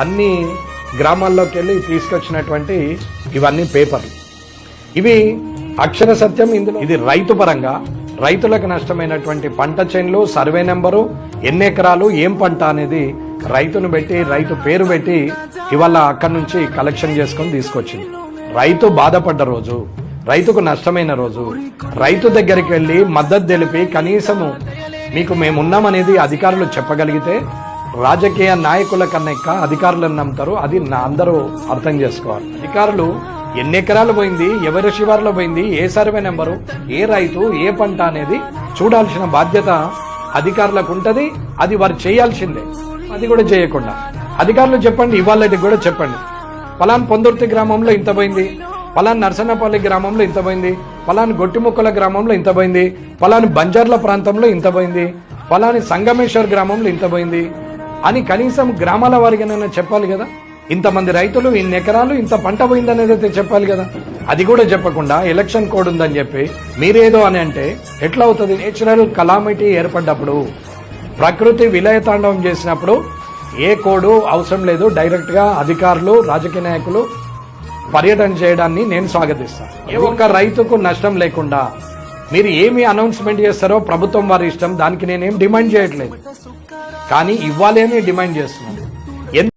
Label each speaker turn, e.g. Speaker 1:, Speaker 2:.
Speaker 1: అన్ని గ్రామాల్లోకి వెళ్ళి తీసుకొచ్చినటువంటి ఇవన్నీ పేపర్లు. ఇవి అక్షర సత్యం ఇందులో. ఇది రైతు పరంగా రైతులకు నష్టమైనటువంటి పంట చేన్లు సర్వే నెంబరు ఎన్ని ఎకరాలు ఏం పంట అనేది రైతును పెట్టి రైతు పేరు పెట్టి ఇవాళ అక్కడి నుంచి కలెక్షన్ చేసుకొని తీసుకొచ్చింది. రైతు బాధపడ్డ రోజు రైతుకు నష్టమైన రోజు రైతు దగ్గరికి వెళ్ళి మద్దతు తెలిపి కనీసము మీకు మేమున్నామనేది అధికారులు చెప్పగలిగితే రాజకీయ నాయకుల కన్నా ఎక్కువ అధికారులను నమ్ముతారు. అది నా అందరూ అర్థం చేసుకోవాలి. అధికారులు ఎన్ని ఎకరాలు పోయింది ఎవరి శివారులో పోయింది ఏ సర్వే నెంబరు ఏ రైతు ఏ పంట అనేది చూడాల్సిన బాధ్యత అధికారులకు ఉంటది. అది వారు చేయాల్సిందే. అది కూడా చేయకుండా. అధికారులు చెప్పండి ఇవాళకి కూడా చెప్పండి. పలాన్ పొందుర్తి గ్రామంలో ఇంత పోయింది పలాన్ నర్సన్నపల్లి గ్రామంలో ఇంత పోయింది పలాన్ గొట్టిముక్కల గ్రామంలో ఇంత పోయింది పలాని బంజార్ల ప్రాంతంలో ఇంత పోయింది పలాని సంగమేశ్వర్ గ్రామంలో ఇంత పోయింది అని కనీసం గ్రామాల వారిగానైనా చెప్పాలి కదా? ఇంతమంది రైతులు ఇన్ని ఎకరాలు ఇంత పంట పోయిందనేది అయితే చెప్పాలి కదా? అది కూడా చెప్పకుండా ఎలక్షన్ కోడ్ ఉందని చెప్పి మీరేదో అని అంటే ఎట్లా అవుతుంది? నేచురల్ కలామిటీ ఏర్పడ్డప్పుడు ప్రకృతి విలయతాండవం చేసినప్పుడు ఏ కోడు అవసరం లేదు. డైరెక్ట్గా అధికారులు రాజకీయ నాయకులు పర్యటన చేయడాన్ని నేను స్వాగతిస్తాను. ఏ ఒక్క రైతుకు నష్టం లేకుండా మీరు ఏమి అనౌన్స్మెంట్ చేస్తారో ప్రభుత్వం వారి ఇష్టం దానికి నేనేం డిమాండ్ చేయట్లేదు. కానీ ఇవ్వాలని డిమాండ్ చేస్తున్నాను